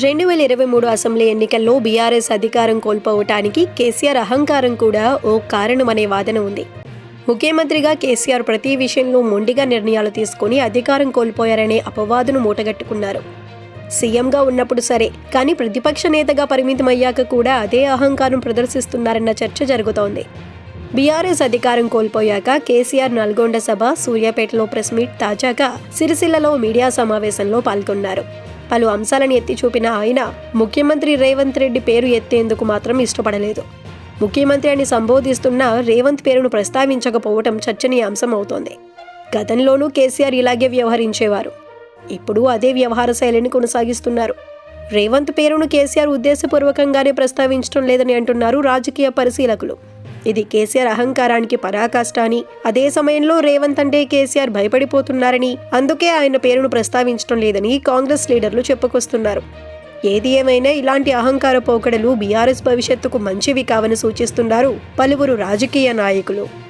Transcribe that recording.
రెండు వేల ఇరవై మూడు అసెంబ్లీ ఎన్నికల్లో బీఆర్ఎస్ అధికారం కోల్పోవటానికి కేసీఆర్ అహంకారం కూడా ఓ కారణమనే వాదన ఉంది. ముఖ్యమంత్రిగా కేసీఆర్ ప్రతి విషయంలో మొండిగా నిర్ణయాలు తీసుకుని అధికారం కోల్పోయారనే అపవాదును మూటగట్టుకున్నారు. సీఎంగా ఉన్నప్పుడు సరే కానీ ప్రతిపక్ష నేతగా పరిమితమయ్యాక కూడా అదే అహంకారం ప్రదర్శిస్తున్నారన్న చర్చ జరుగుతోంది. బీఆర్ఎస్ అధికారం కోల్పోయాక కేసీఆర్ నల్గొండ సభ సూర్యాపేటలో ప్రెస్ మీట్ తాజాగా సిరిసిల్లలో మీడియా సమావేశంలో పాల్గొన్నారు. పలు అంశాలను ఎత్తి చూపిన ఆయన ముఖ్యమంత్రి రేవంత్ రెడ్డి పేరు ఎత్తేందుకు మాత్రం ఇష్టపడలేదు. ముఖ్యమంత్రి అని సంబోధిస్తున్న రేవంత్ పేరును ప్రస్తావించకపోవటం చర్చనీయాంశం అవుతోంది గతంలోనూ కేసీఆర్ ఇలాగే వ్యవహరించేవారు. ఇప్పుడు అదే వ్యవహార శైలిని కొనసాగిస్తున్నారు. రేవంత్ పేరును కేసీఆర్ ఉద్దేశపూర్వకంగానే ప్రస్తావించడం లేదని అంటున్నారు రాజకీయ పరిశీలకులు. ఇది కేసీఆర్ అహంకారానికి పరాకాష్ట అని అదే సమయంలో రేవంత్ అంటే కేసీఆర్ భయపడిపోతున్నారని. అందుకే ఆయన పేరును ప్రస్తావించడం లేదని కాంగ్రెస్ లీడర్లు చెప్పుకొస్తున్నారు. ఏది ఏమైనా ఇలాంటి అహంకార పోకడలు బీఆర్ఎస్ భవిష్యత్తుకు మంచివి కావని సూచిస్తున్నారు పలువురు రాజకీయ నాయకులు.